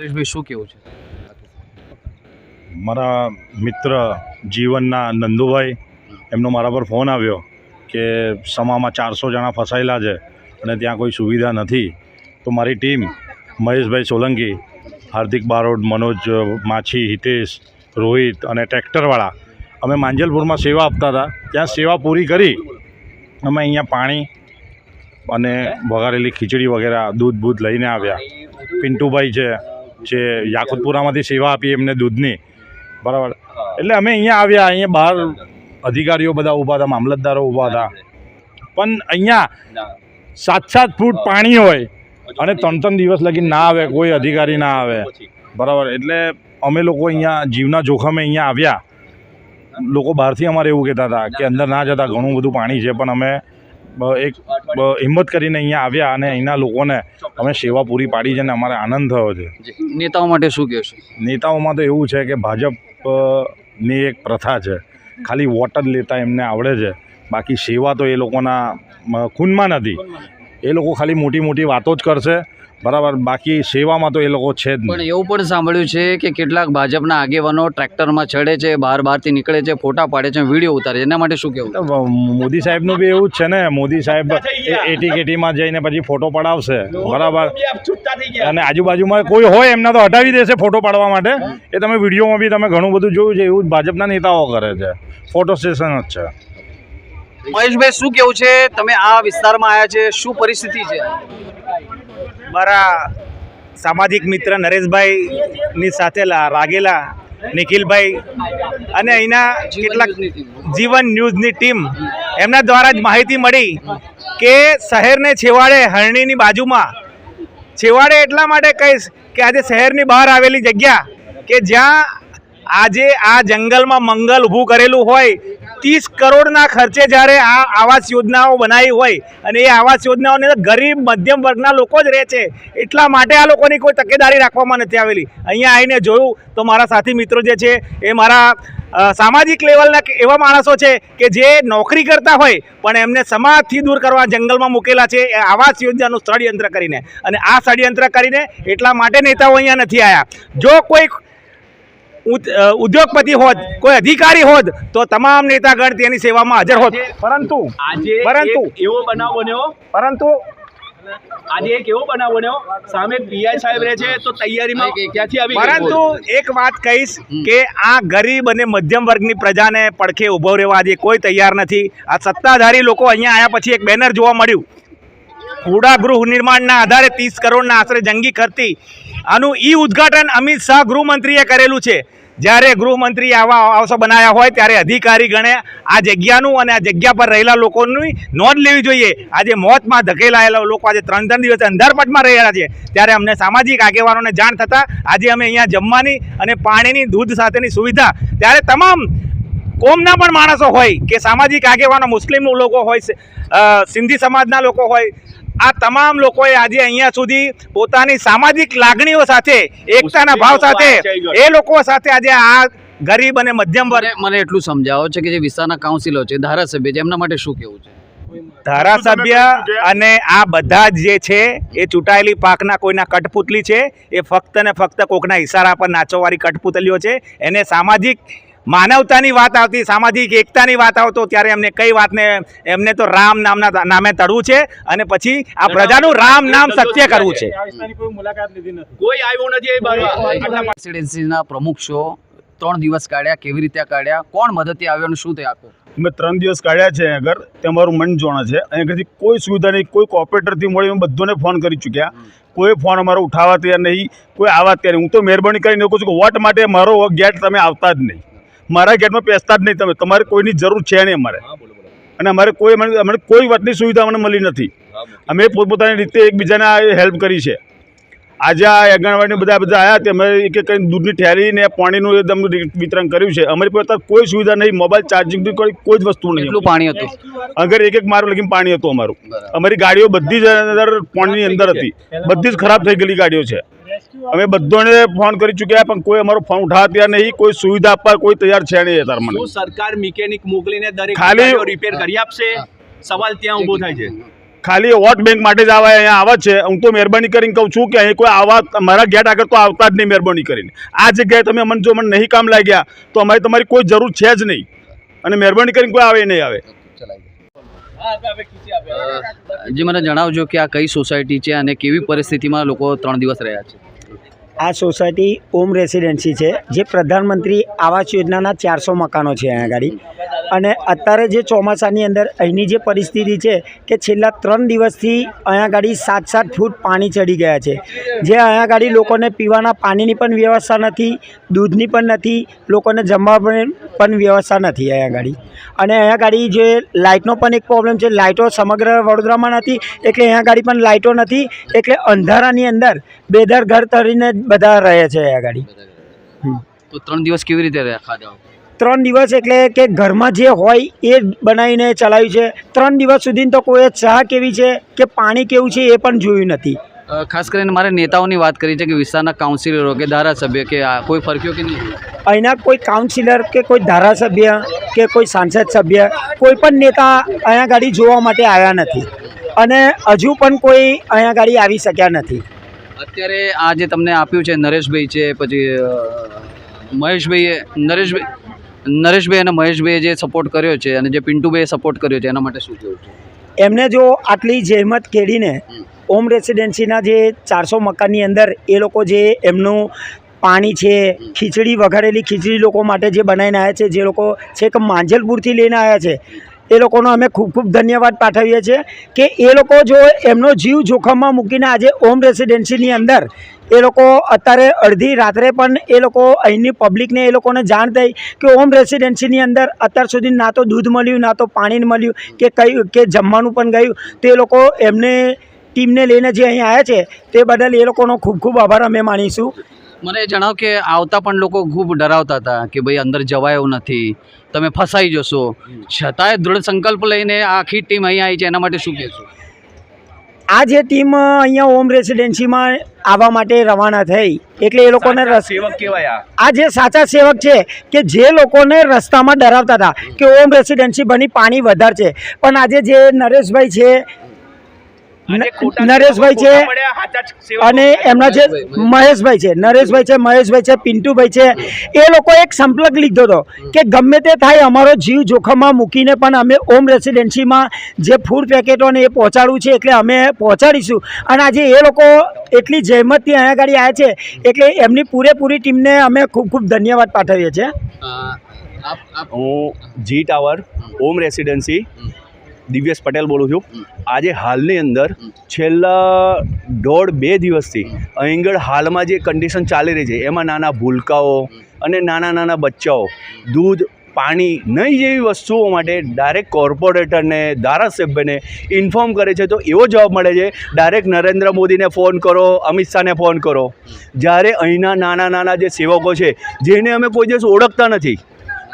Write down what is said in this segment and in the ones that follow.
હરેશભાઈ શું કેવું છે? મારા મિત્ર જીવનના નંદુભાઈ, એમનો મારા પર ફોન આવ્યો કે સમામાં ચારસો જણા ફસાયેલા છે અને ત્યાં કોઈ સુવિધા નથી. તો મારી ટીમ મહેશભાઈ સોલંકી, હાર્દિક બારોડ મનોજ માછી, હિતેશ, રોહિત અને ટ્રેક્ટરવાળા, અમે માંજલપુરમાં સેવા આપતા હતા. ત્યાં સેવા પૂરી કરી. અમે અહીંયા પાણી અને વઘારેલી ખીચડી વગેરે, દૂધ બૂધ લઈને આવ્યા. પિન્ટુભાઈ છે જે યાકુતપુરામાંથી સેવા આપી એમને દૂધની. બરાબર. એટલે અમે અહીંયા આવ્યા અહીંયા બહાર અધિકારીઓ બધા ઊભા હતા મામલતદારો ઊભા હતા. પણ અહીંયા સાત સાત ફૂટ પાણી હોય અને ત્રણ ત્રણ દિવસ લગી ના આવે કોઈ અધિકારી ના આવે. બરાબર. એટલે અમે લોકો અહીંયા જીવના જોખમે અહીંયા આવ્યા. લોકો બહારથી અમારે એવું કહેતા હતા કે અંદર ના જતા ઘણું બધું પાણી છે પણ અમે એક હિંમત કરીને અહીંયા આવ્યા અને અહીંના લોકોને અમે સેવા પૂરી પાડી છે અને અમારે આનંદ થયો છે. નેતાઓ માટે શું કહેશો નેતાઓમાં તો એવું છે કે ભાજપની એક પ્રથા છે. ખાલી વોટ જ લેતા એમને આવડે છે. બાકી સેવા તો એ લોકોના ખૂનમાં નથી. એ લોકો ખાલી મોટી મોટી વાતો જ કરશે. બરાબર બાકી સેવામાં તો એ લોકો છે જ પણ એવું પણ સાંભળ્યું છે કે કેટલાક ભાજપના આગેવાનો ટ્રેક્ટરમાં ચડે છે બહાર બહારથી નીકળે છે ફોટા પાડે છે વીડિયો ઉતારે છે. એના માટે શું કહેવું? મોદી સાહેબનું બી એવું જ છે ને. મોદી સાહેબ એ- એટી કેટીમાં જઈને પછી ફોટો પડાવશે. બરાબર. અને આજુબાજુમાં કોઈ હોય એમને તો હટાવી દેશે ફોટો પાડવા માટે. એ તમે વિડીયોમાં બી તમે ઘણું બધું જોયું છે એવું જ ભાજપના નેતાઓ કરે છે. ફોટો સ્ટેશન જ છે. મહેશભાઈ શું કેવું છે? તમે આ વિસ્તારમાં આવ્યા છે શું પરિસ્થિતિ છે? મારા સામાજિક મિત્ર નરેશભાઈની સાથે રાગેલા નિખિલભાઈ અને અહીંના કેટલાક જીવન ન્યૂઝની ટીમ. એમના દ્વારા જ માહિતી મળી કે શહેરને છેવાડે હરણીની બાજુમાં છેવાડે એટલા માટે કહીશ કે આજે શહેરની બહાર આવેલી જગ્યા કે જ્યાં આજે આ જંગલમાં મંગલ ઊભું કરેલું હોય ત્રીસ કરોડના ખર્ચે જ્યારે આ આવાસ યોજનાઓ બનાવી હોય અને એ આવાસ યોજનાઓને ગરીબ, મધ્યમ વર્ગના લોકો જ રહે છે, એટલા માટે આ લોકોની કોઈ તકેદારી રાખવામાં નથી આવેલી. અહીંયા આવીને જોયું તો મારા સાથી મિત્રો જે છે, એ મારા સામાજિક લેવલના એવા માણસો છે કે જે નોકરી કરતા હોય, પણ એમને સમાજથી દૂર કરવા જંગલમાં મૂકેલા છે, એ આવાસ યોજનાનું ષડયંત્ર કરીને. અને આ ષડયંત્ર કરીને એટલા માટે નેતાઓ અહીંયા નથી આવ્યા જો કોઈ ઉદ્યોગપતિ હોત કોઈ અધિકારી હોત તો તમામ નેતાગણ તેની સેવામાં હાજર હોત. પરંતુ આજે પરંતુ એક એવો બનાવ બન્યો. પરંતુ આજે એક એવો બનાવ બન્યો સામે પીઆઈ સાહેબ રહે છે તો તૈયારીમાં ક્યાંથી આવી પરંતુ એક વાત કહીશ કે આ ગરીબ અને મધ્યમ વર્ગની પ્રજાને પડખે ઊભો રહેવા આજે કોઈ તૈયાર નથી. આ સત્તાધારી લોકો અહીંયા આવ્યા પછી એક બેનર જોવા મળ્યું. હુડા ગૃહ નિર્માણના આધારે ત્રીસ કરોડના આશરે જંગી ખર્ચી આનું ઈ ઉદ્ઘાટન અમિત શાહ ગૃહમંત્રીએ કરેલું છે. જ્યારે ગૃહમંત્રી આવા આવાસો બનાવ્યા હોય ત્યારે અધિકારી ગણે આ જગ્યાનું અને આ જગ્યા પર રહેલા લોકોની નોંધ લેવી જોઈએ. આજે મોતમાં ધકેલાયેલા લોકો આજે ત્રણ ત્રણ દિવસ અંધારપટમાં રહેલા છે. ત્યારે અમને સામાજિક આગેવાનોને જાણ થતાં આજે અમે અહીંયા જમવાની અને પાણીની, દૂધ સાથેની સુવિધા ત્યારે તમામ કોમના પણ માણસો હોય કે સામાજિક આગેવાનો, મુસ્લિમ લોકો હોય સિંધી સમાજના લોકો હોય આ તમામ લોકોએ આજે અહીંયા સુધી પોતાની સામાજિક લાગણીઓ સાથે એકતાના ભાવ સાથે એ લોકો સાથે આજે આ ગરીબ અને મધ્યમ વર્ગ મને એટલું સમજાવો છે કે જે વિસ્તારના કાઉન્સિલો છે ધારાસભ્ય છે એમના માટે શું કેવું છે? ધારાસભ્ય અને આ બધા જ જે છે એ ચૂંટાયેલી પાકના કોઈના કઠપુતલી છે એ ફક્ત ને ફક્ત કોકના ઇશારા પર નાચોવાળી કઠપુતલીઓ છે. એને સામાજિક માનવતાની વાત આવતી સામાજિક એકતાની વાત આવતો ત્યારે એમને કઈ વાતને એમને તો રામ નામના નામે તળવું છે અને પછી આ પ્રજાનું રામ નામ સત્ય કરવું છે. કોઈ આવ્યું પ્રમુખ છો ત્રણ દિવસ કાઢ્યા કેવી રીતે કાઢ્યા કોણ મદદથી આવ્યો અને શું તે આખું મેં ત્રણ દિવસ કાઢ્યા છે આગળ તે અમારું મન જોણે છે અહીંયાથી કોઈ સુવિધા નહીં કોઈ કોપરેટરથી મળી અમે બધાને ફોન કરી ચૂક્યા. કોઈ ફોન અમારો ઉઠાવવા તૈયાર નહીં કોઈ આવવા તૈયાર નહીં. હું તો મહેરબાની કરીને કહું છું કે વોટ માટે મારો ગેટ તમે આવતા જ નહીં. મારા ગેટમાં પેસતા જ નહીં તમે. તમારે કોઈની જરૂર છે નહીં અમારે. અને અમારે કોઈ અમને અમને કોઈ વાતની સુવિધા અમને મળી નથી. અમે પોતપોતાની રીતે એકબીજાને હેલ્પ કરી છે. આજે આ આંગણવાડી બધા બધા આવ્યા તે અમે એક એક કરીને દૂધની ઠેરી ને પાણીનું એકદમ વિતરણ કર્યું છે. અમારી પાસે કોઈ સુવિધા નહીં. મોબાઈલ ચાર્જિંગ કોઈ કોઈ જ વસ્તુ નહીં. કેટલું પાણી હતું? અગર એક એક મારું લગીને પાણી હતું અમારું. અમારી ગાડીઓ બધી જ અંદર પાણીની અંદર હતી. બધી જ ખરાબ થઈ ગયેલી ગાડીઓ છે. અમે બધોને ફોન કરી ચૂક્યા પણ કોઈ અમારો ફોન ઉઠાવા તૈયાર નહીં કોઈ સુવિધા આપવા કોઈ તૈયાર છે નહીં તાર મને. સરકાર મિકેનિક મોકલીને દરેક ખાલી- રિપેર કરી આપશે? સવાલ ત્યાં ઊભો થાય છે. ખાલી વોટ બેંક માટે જ આવા અહીંયા આવે છે. હું તો મહેરબાની કરીને કહું છું કે અહીં કોઈ આવા મારા ગેટ આગળ તો આવતા જ નહીં મહેરબાની કરીને. આ જગ્યાએ તમે મને જો મને નહીં કામ લાગ્યા તો અમારી તમારી કોઈ જરૂર છે જ નહીં. અને મહેરબાની કરીને કોઈ આવે નહીં આવે. જે મને જણાવજો કે આ કઈ સોસાયટી છે અને કેવી પરિસ્થિતિમાં લોકો ત્રણ દિવસ રહ્યા છે? આ સોસાયટી ઓમ રેસિડેન્સી છે, જે પ્રધાનમંત્રી આવાસ યોજનાના ચારસો મકાનો છે અહીંયા આગળ અને અત્યારે જે ચોમાસાની અંદર અહીંની જે પરિસ્થિતિ છે કે છેલ્લા ત્રણ દિવસથી અહીંયા આગળ સાત સાત ફૂટ પાણી ચડી ગયા છે. જે અહીંયા આગળ લોકોને પીવાના પાણીની પણ વ્યવસ્થા નથી, દૂધની પણ નથી, લોકોને જમવા પણ વ્યવસ્થા નથી અહીંયા આગળ અને અહીંયા ગાડી જે લાઇટનો પણ એક પ્રોબ્લેમ છે. લાઇટો સમગ્ર વડોદરામાં નથી એટલે અહીંયા ગાડી પણ લાઇટો નથી એટલે અંધારાની અંદર બેદર ઘર તરીને બધા રહે છે અહીંયા ગાડી. તો ત્રણ દિવસ કેવી રીતે રહ્યા ખાધા ત્રણ દિવસ એટલે કે ઘરમાં જે હોય એ બનાવીને ચલાવ્યું છે. ત્રણ દિવસ સુધી તો કોઈ ચા કેવી છે કે પાણી કેવું છે એ પણ જોયું નથી. ખાસ કરીને મારે નેતાઓની વાત કરી છે કે વિસ્તારના કાઉન્સિલરો કે ધારાસભ્ય કે આ કોઈ ફરક્યો કે નહીં? અહીંના કોઈ કાઉન્સિલર કે કોઈ ધારાસભ્ય કે કોઈ સાંસદ સભ્ય કોઈ પણ નેતા અહીંયા ગાડી જોવા માટે આવ્યા નથી. અને હજુ પણ કોઈ અહીંયા ગાડી આવી શક્યા નથી. અત્યારે આ જે તમને આપ્યું છે નરેશભાઈ છે પછી મહેશભાઈએ નરેશભાઈ નરેશભાઈ અને મહેશભાઈએ જે સપોર્ટ કર્યો છે અને જે પિન્ટુભાઈએ સપોર્ટ કર્યો છે એના માટે શું કહેવું છે? એમને જો આટલી જહેમત કેળીને ઓમ રેસિડેન્સીના જે ચારસો મકાનની અંદર એ લોકો જે એમનું પાણી છે, ખીચડી વઘારેલી ખીચડી લોકો માટે જે બનાવીને આવ્યા છે, જે લોકો છેક માંજલપુરથી લઈને આવ્યા છે, એ લોકોનો અમે ખૂબ ખૂબ ધન્યવાદ પાઠવીએ છીએ કે એ લોકો જો એમનો જીવ જોખમમાં મૂકીને આજે ઓમ રેસિડેન્સીની અંદર એ લોકો અત્યારે અડધી રાત્રે પણ એ લોકો અહીંની પબ્લિકને એ લોકોને જાણ થઈ કે ઓમ રેસિડેન્સીની અંદર અત્યાર સુધી ના તો દૂધ મળ્યું, ના તો પાણી મળ્યું, કે કયું કે જમવાનું પણ ગયું, તે લોકો એમને ટીમને લઈને જે અહીં આવ્યા છે તે બદલ એ લોકોનો ખૂબ ખૂબ આભાર અમે માનીશું. મને જણાવો કે આવતા પણ લોકો ખૂબ ડરાવતા હતા કે ભાઈ અંદર જવાય એવું નથી. તમે ફસાઈ જશો. છતાંય દૃઢ સંકલ્પ લઈને આખી ટીમ અહીં આવી છે એના માટે શું કહેશો? આ જે ટીમ અહીંયા ઓમ રેસિડેન્સીમાં આવવા માટે રવાના થઈ એટલે એ લોકોને સેવક કહેવાય આ. જે સાચા સેવક છે કે જે લોકોને રસ્તામાં ડરાવતા હતા કે ઓમ રેસિડેન્સી બની પાણી વધારે છે. પણ આજે જે નરેશભાઈ છે નરેશભાઈ છે અને એમના જે મહેશભાઈ છે નરેશભાઈ છે મહેશભાઈ છે પિન્ટુભાઈ છે એ લોકો એક સંપર્ક લીધો હતો કે ગમે તે થાય અમારો જીવ જોખમમાં મૂકીને પણ અમે ઓમ રેસિડેન્સીમાં જે ફૂડ પેકેટોને એ પહોંચાડવું છે એટલે અમે પહોંચાડીશું. અને આજે એ લોકો એટલી જહેમતથી અહીંયા આગળ આવ્યા છે એટલે એમની પૂરેપૂરી ટીમને અમે ખૂબ ખૂબ ધન્યવાદ પાઠવીએ છીએ. હું G tower Om residency Divyesh Patel બોલું છું. આજે હાલની અંદર છેલ્લા દોઢ બે દિવસથી અહીં આગળ હાલમાં જે કન્ડિશન ચાલી રહી છે એમાં નાના ભૂલકાઓ અને નાના નાના બચ્ચાઓ દૂધ પાણી નહીં જેવી વસ્તુઓ માટે ડાયરેક્ટ કોર્પોરેટરને ધારાસભ્યને ઇન્ફોર્મ કરે છે તો એવો જવાબ મળે છે ડાયરેક્ટ નરેન્દ્ર મોદીને ફોન કરો અમિત શાહને ફોન કરો. જ્યારે અહીંના નાના નાના જે સેવકો છે જેને અમે કોઈ દિવસ ઓળખતા નથી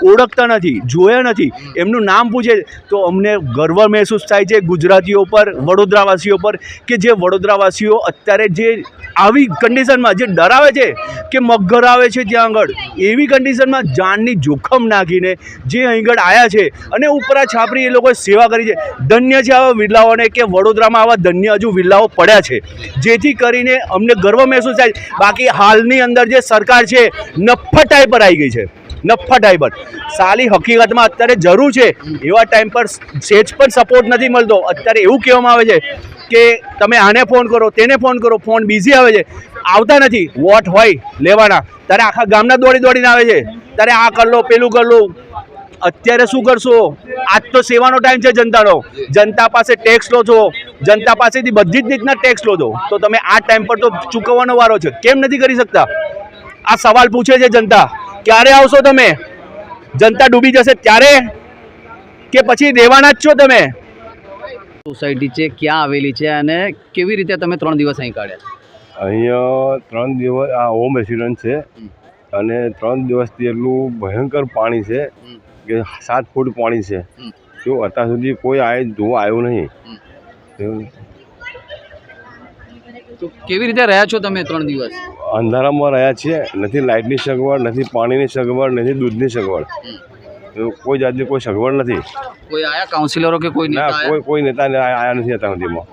ઓળખતા નથી, જોયા નથી. એમનું નામ પૂછે. તો અમને ગર્વ મહેસૂસ થાય છે ગુજરાતીઓ પર, વડોદરાવાસીઓ પર, કે જે વડોદરાવાસીઓ અત્યારે જે આવી કન્ડિશનમાં જે ડરાવે છે કે મગર આવે છે ત્યાં આગળ, એવી કન્ડિશનમાં જાનની જોખમ નાખીને જે અહીં આગળ આવ્યા છે અને ઉપરા છાપરી એ લોકોએ સેવા કરી છે. ધન્ય છે આવા વિરલાઓને કે વડોદરામાં આવા ધન્ય હજુ વિરલાઓ પડ્યા છે. જેથી કરીને અમને ગર્વ મહેસૂસ થાય. બાકી હાલની અંદર જે સરકાર છે નફ્ફા ટાઈપ પર આવી ગઈ છે. નફ્ફા ડાયબર સાલી હકીકતમાં અત્યારે જરૂર છે, એવા ટાઈમ પર સેજ પણ સપોર્ટ નથી મળતો. અત્યારે એવું કહેવામાં આવે છે કે તમે આને ફોન કરો, તેને ફોન કરો ફોન બિઝી આવે છે. આવતા નથી. વોટ હોય લેવાના. ત્યારે આખા ગામના દોડી દોડીને આવે છે. ત્યારે આ કર લો, પેલું કર લો. અત્યારે શું કરશો? આજ તો સેવાનો ટાઈમ છે જનતાનો. જનતા પાસે ટેક્સ લો છો જનતા પાસેથી બધી જ રીતના ટેક્સ લો છો તો તમે આ ટાઈમ પર તો ચૂકવવાનો વારો છે. કેમ નથી કરી શકતા? આ સવાલ પૂછે છે જનતા. ક્યારે આવશો તમે? જનતા ડૂબી જશે ત્યારે? કે પછી દેવાના જ છો તમે? સોસાયટી છે ક્યાં આવેલી છે અને કેવી રીતે તમે ત્રણ દિવસ અહીં કાઢ્યા? અહીંયા ત્રણ દિવસ આ હોમ રેસિડન્ટ છે. અને ત્રણ દિવસથી એટલું ભયંકર પાણી છે કે સાત ફૂટ પાણી છે. જો અત્યાર સુધી કોઈ આ જોવા આવ્યું નહીં. એવું તો કેવી રીતે રહ્યા છો તમે ત્રણ દિવસ? અંધારામાં રહ્યા છીએ. નથી લાઇટની સગવડ નથી પાણીની સગવડ નથી દૂધની સગવડ. કોઈ જાતની કોઈ સગવડ નથી. કોઈ આયા કાઉન્સિલરો કે કોઈ ના કોઈ કોઈ નેતા આયા નથી અત્યાર સુધીમાં.